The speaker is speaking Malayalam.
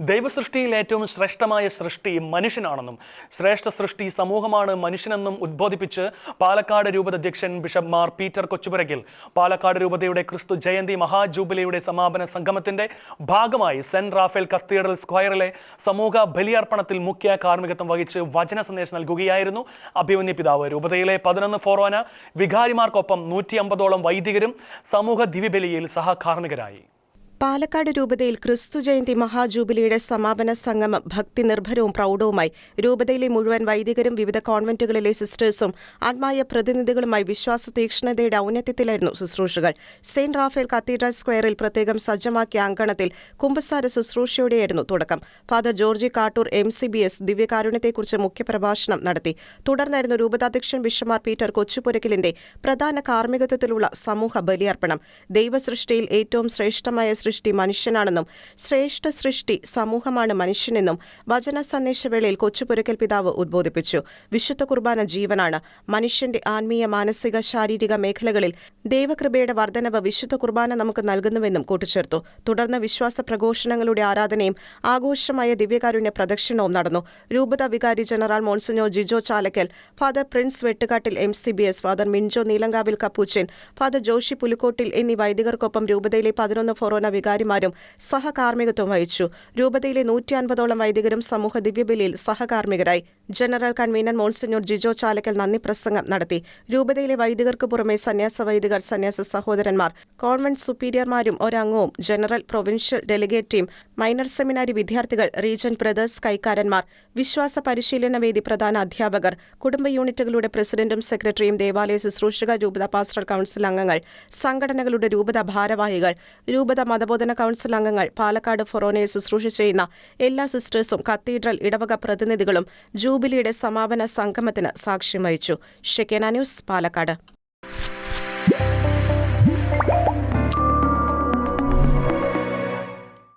ദൈവസൃഷ്ടിയിൽ ഏറ്റവും ശ്രേഷ്ഠമായ സൃഷ്ടി മനുഷ്യനാണെന്നും ശ്രേഷ്ഠ സൃഷ്ടി സമൂഹമാണ് മനുഷ്യനെന്നും ഉദ്ബോധിപ്പിച്ച് പാലക്കാട് രൂപത അധ്യക്ഷൻ ബിഷപ്പ് മാർ പീറ്റർ കൊച്ചുപുരകിൽ പാലക്കാട് രൂപതയുടെ ക്രിസ്തു ജയന്തി മഹാജൂബിലിയുടെ സമാപന സംഗമത്തിന്റെ ഭാഗമായി സെന്റ് റാഫേൽ കത്തീഡ്രൽ സ്ക്വയറിലെ സമൂഹ ബലിയർപ്പണത്തിൽ മുഖ്യ കാർമ്മികത്വം വഹിച്ച് വചന സന്ദേശം നൽകുകയായിരുന്നു അഭിമന്യ പിതാവ്. രൂപതയിലെ പതിനൊന്ന് ഫോറോന വികാരിമാർക്കൊപ്പം നൂറ്റി അമ്പതോളം വൈദികരും സമൂഹ ദിവ്യബലിയിൽ സഹകാർമ്മികരായി. പാലക്കാട് രൂപതയിൽ ക്രിസ്തു ജയന്തി മഹാജൂബിലിയുടെ സമാപന സംഗമം ഭക്തി നിർഭരവും പ്രൗഢവുമായി. രൂപതയിലെ മുഴുവൻ വൈദികരും വിവിധ കോൺവെന്റുകളിലെ സിസ്റ്റേഴ്സും ആത്മായ പ്രതിനിധികളുമായി വിശ്വാസ തീക്ഷ്ണതയുടെ ഔന്നത്യത്തിലായിരുന്നു ശുശ്രൂഷകൾ. സെയിന്റ് റാഫേൽ കത്തീഡ്രൽ സ്ക്വയറിൽ പ്രത്യേകം സജ്ജമാക്കിയ അങ്കണത്തിൽ കുമ്പസാര ശുശ്രൂഷയോടെയായിരുന്നു തുടക്കം. Father Georgy Kattoor M C B S ദിവ്യകാരുണ്യത്തെക്കുറിച്ച് മുഖ്യപ്രഭാഷണം നടത്തി. തുടർന്നായിരുന്നു രൂപതാധ്യക്ഷൻ ബിഷമാർ പീറ്റർ കൊച്ചുപുരക്കിലിന്റെ പ്രധാന കാർമ്മികത്വത്തിലുള്ള സമൂഹ ബലിയർപ്പണം. ദൈവസൃഷ്ടിയിൽ ഏറ്റവും ശ്രേഷ്ഠമായ സൃഷ്ടി മനുഷ്യനാണെന്നും ശ്രേഷ്ഠ സൃഷ്ടി സമൂഹമാണ് മനുഷ്യനെന്നും വചന സന്ദേശവേളയിൽ കൊച്ചുപുരക്കൽ പിതാവ് ഉദ്ബോധിപ്പിച്ചു. വിശുദ്ധ കുർബാന ജീവനാണ്. മനുഷ്യന്റെ ആത്മീയ മാനസിക ശാരീരിക മേഖലകളിൽ ദൈവകൃപയുടെ വർധനവ് വിശുദ്ധ കുർബാന നമുക്ക് നൽകുന്നുവെന്നും കൂട്ടിച്ചേർത്തു. തുടർന്ന് വിശ്വാസ പ്രഘോഷണങ്ങളുടെ ആരാധനയും ആഘോഷമായ ദിവ്യകാരുണ്യ പ്രദക്ഷിണവും നടന്നു. രൂപത വികാരി general monsignor Jijo Chalakkal father Prince Vettukattil M C B S father Minjo Neelankavil Capuchin father Joshi Pulikottil എന്നീ വൈദികർക്കൊപ്പം രൂപതയിലെ പതിനൊന്ന് ഫൊറോന വികാരിമാരും സഹകാർമ്മികത്വം വഹിച്ചു. രൂപതയിലെ നൂറ്റി അൻപതോളം വൈദികരും സമൂഹ ദിവ്യബലിയിൽ സഹകാർമ്മികരായി. General convener monsignor Jijo Chalakkal നന്ദി പ്രസംഗം നടത്തി. രൂപതയിലെ വൈദികർക്ക് പുറമെ സന്യാസ വൈദികർ സന്യാസ സഹോദരന്മാർ കോൺവെന്റ് സുപ്പീരിയർമാരും ഒരംഗവും general provincial delegate team minor seminary വിദ്യാർത്ഥികൾ റീജൻ ബ്രദേഴ്സ് കൈക്കാരന്മാർ വിശ്വാസ പരിശീലന വേദി പ്രധാന അധ്യാപകർ കുടുംബ യൂണിറ്റുകളുടെ പ്രസിഡന്റും സെക്രട്ടറിയും ദേവാലയ ശുശ്രൂഷക രൂപത പാസ്റ്റർ കൌൺസിൽ അംഗങ്ങൾ സംഘടനകളുടെ രൂപത ഭാരവാഹികൾ രൂപത മതബോധന കൌൺസിൽ അംഗങ്ങൾ പാലക്കാട് ഫൊറോനയിൽ ശുശ്രൂഷ ചെയ്യുന്ന എല്ലാ സിസ്റ്റേഴ്സും കത്തീഡ്രൽ ഇടവക പ്രതിനിധികളും ജൂബിലിയുടെ സമാപന സംഗമത്തിന് സാക്ഷ്യം വഹിച്ചു. ഷെക്കേന ന്യൂസ് പാലക്കാട്.